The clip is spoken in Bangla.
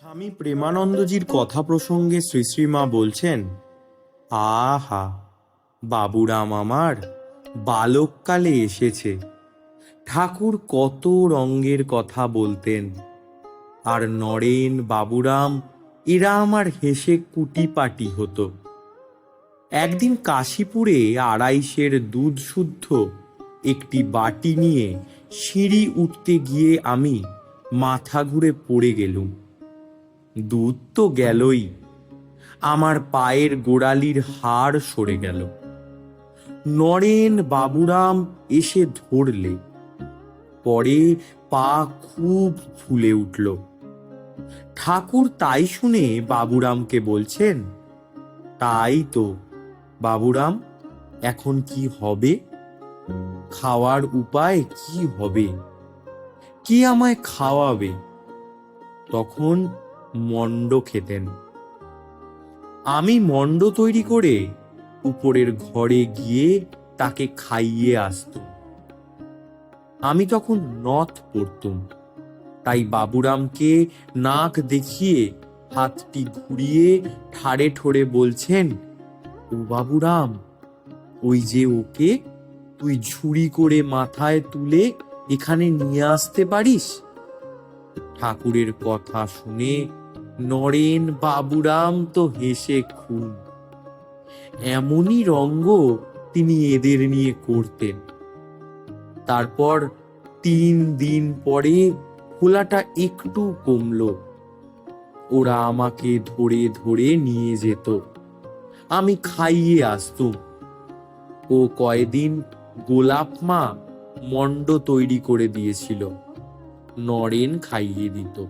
স্বামী প্রেমানন্দজির কথা প্রসঙ্গে শ্রী শ্রীমা বলছেন, আহা, বাবুরাম আমার, বালককালে এসেছে। ঠাকুর কত রঙ্গের কথা বলতেন। আর নরেন বাবুরাম, এরা আমার হেসে কুটিপাটি হতো। একদিন কাশীপুরে আড়াইশের দুধ শুদ্ধ, একটি বাটি নিয়ে সিঁড়ি উঠতে গিয়ে আমি মাথা ঘুরে পড়ে গেলুম। দুধ তো গেলই। আমার পায়ের গোড়ালির হাড় সরে গেল। নরেন বাবুরাম এসে ধরলে। পরে পা খুব ফুলে উঠল। ঠাকুর তাই শুনে বাবুরামকে বলছেন, তাই তো। বাবুরাম, এখন কি হবে? খাওয়ার উপায় কি হবে? কি আমায় খাওয়াবে? তখন মণ্ড খেতেন। আমি মণ্ড তৈরি করে উপরের ঘরে গিয়ে তাকে খাইয়ে আসতুম। আমি তখন নথ পড়তুম। তাই বাবুরামকে নাক দেখিয়ে, হাতটি ঘুরিয়ে, ঠাড়ে ঠোড়ে বলছেন, ও বাবুরাম, ওই যে ওকে তুই ঝুড়ি করে মাথায় তুলে এখানে নিয়ে আসতে পারিস? ঠাকুরের কথা শুনে নরেন বাবুরাম তো হেসে খুন। এমনই রঙ্গ তিনি এদের নিয়ে করতেন। তারপর তিন দিন পরে খোলাটা একটু কমল। ওরা আমাকে ধরে ধরে নিয়ে যেত। আমি খাইয়ে আসতুম। ও কয়দিন গোলাপ মা মণ্ড তৈরি করে দিয়েছিল। নরেন খাইয়ে দিত।